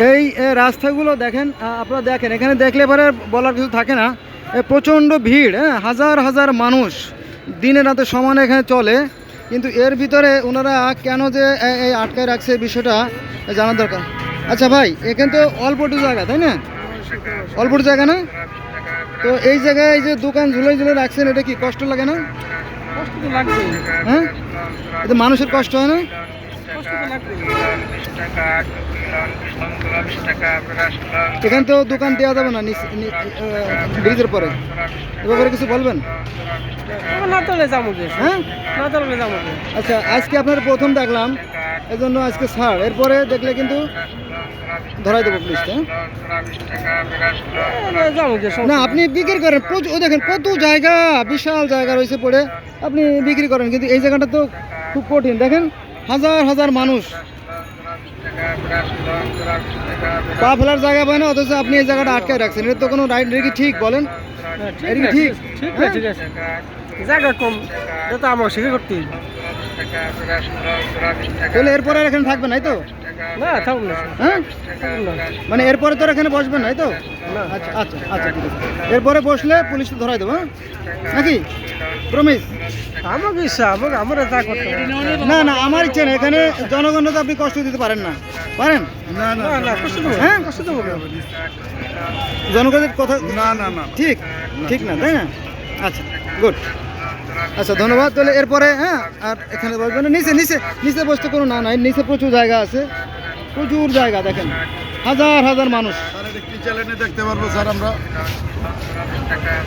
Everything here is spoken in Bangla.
এই রাস্তাগুলো দেখেন আপনারা দেখেন এখানে দেখলে পরে বলার কিছু থাকে না। প্রচণ্ড ভিড় হ্যাঁ হাজার হাজার মানুষ দিনে রাতে সমানে এখানে চলে। কিন্তু এর ভিতরে ওনারা কেন যে এই আটকায় রাখছে বিষয়টা জানার দরকার। আচ্ছা ভাই এখানে তো অল্প একটু জায়গা তাই না? অল্প একটু জায়গা না? তো এই জায়গায় এই যে দোকান ঝুলে ঝুলে রাখছেন এটা কি কষ্ট লাগে না? কষ্ট তো লাগবে হ্যাঁ? এতে মানুষের কষ্ট হয় না? এখানে তো দোকান দেওয়া যাবে না ব্রিজের পরে? এ ব্যাপারে কিছু বলবেন? হ্যাঁ? আচ্ছা আজকে আপনার প্রথম দেখলাম এজন্য আজকে ছাড় এরপরে দেখলে কিন্তু ধরাই দেবো পুলিশকে হ্যাঁ? না আপনি বিক্রি করেন। প্রচুর দেখেন কত জায়গা বিশাল জায়গা রয়েছে পড়ে। আপনি বিক্রি করেন কিন্তু এই জায়গাটা তো খুব কঠিন। দেখেন হাজার হাজার মানুষ পা ফেলার জায়গা পায় না অথচ আপনি এই জায়গাটা আটকায় রাখছেন এটা তো কোনো রাইট কি ঠিক বলেন এটা কি ঠিক ঠিক? আছে ঠিক আছে জায়গা কম এটা তো আমার শিখে করতে হবে। তাহলে এরপরে এখানে থাকবেন নাই তো না থাকুন না হ্যাঁ? মানে এরপরে তো আর এখানে বসবেন নাই তো? আচ্ছা আচ্ছা আচ্ছা ঠিক আছে। এরপরে বসলে পুলিশ তো ধরাই দেবো হ্যাঁ? নাকি? প্রমিস। আমাকে ইচ্ছা আমাকে আমরা যা করতে না না আমার ইচ্ছে না এখানে জনগণ তো আপনি কষ্ট দিতে পারেন না। পারেন? না না কষ্ট দেবো হ্যাঁ? কষ্ট দেবো জনগণের কথা না না না। ঠিক ঠিক না তাই না? আচ্ছা গুড। আচ্ছা ধন্যবাদ। তাহলে এরপরে হ্যাঁ আর এখানে বসবেন না। নিচে নিচে নিচে বসতে কোনো না নাই। নিচে প্রচুর জায়গা আছে। প্রচুর জায়গা দেখেন। হাজার হাজার মানুষ। দেখতে পারব স্যার আমরা?